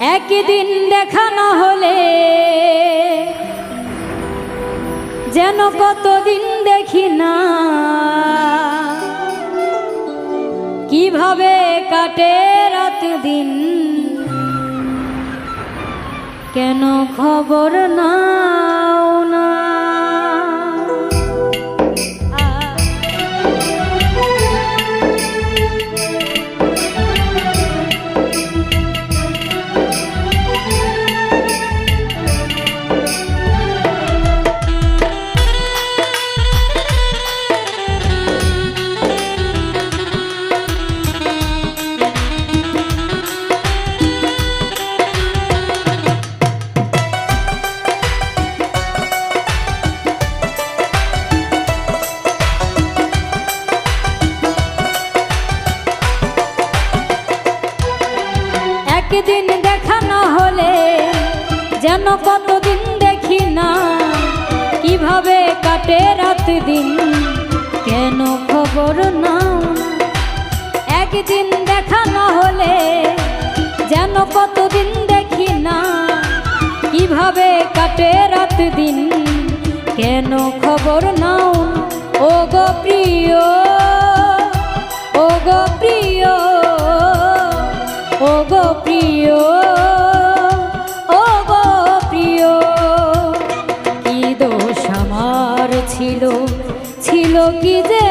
একদিন দেখা না হলে যেন কতদিন দেখি না। কীভাবে কাটে রাত দিন? কেন খবর নাও একদিন দেখা না হলে যেন কতদিন দেখি না কীভাবে কাটে রাত দিন, কেন খবর না? একদিন দেখা না হলে যেন কতদিন দেখি না কীভাবে কাটে রাত দিন, কেন খবর নাও? ও গো প্রিয় ছিল কি যে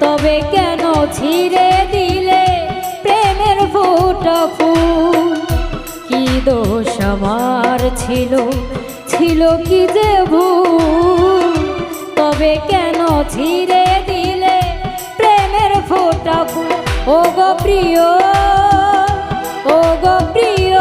তবে কেন ছিঁড়ে দিলে প্রেমের ফুটা কি দোষ আমার ছিল? ছিল কি যে তবে কেন ছিঁড়ে দিলে প্রেমের ফোটা ও গো প্রিয় ও গো প্রিয়।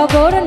먹으라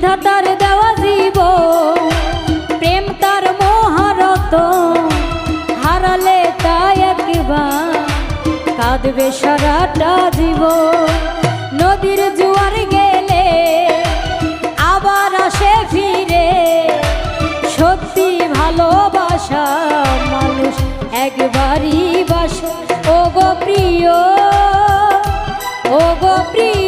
বিধাতার দেওয়া জীব প্রেম তার মহারত, হারালে তাই একবার, কাঁদবে সারাটা জীব নদীর জোয়ার গেলে আবার আসে ফিরে, সত্যি ভালোবাসা মানুষ একবারই বাসা। ও গো প্রিয় ও গো প্রিয়।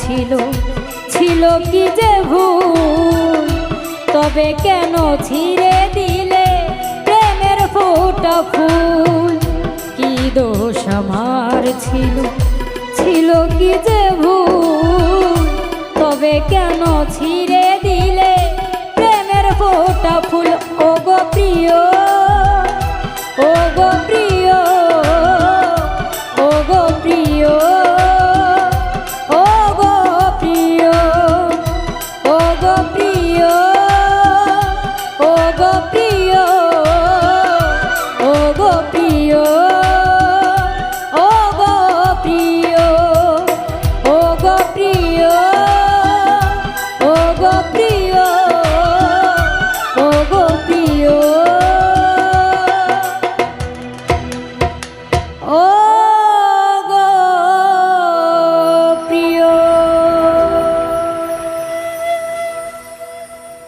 ছিল ছিল কি যে ভুল? তবে কেন ছিঁড়ে দিলে প্রেমের ফোটা ফুল? কি দোষ আমার ছিল ছিল কি যে ভুল? তবে কেন ছিঁড়ে প্রিয় ও গো প্রিয়।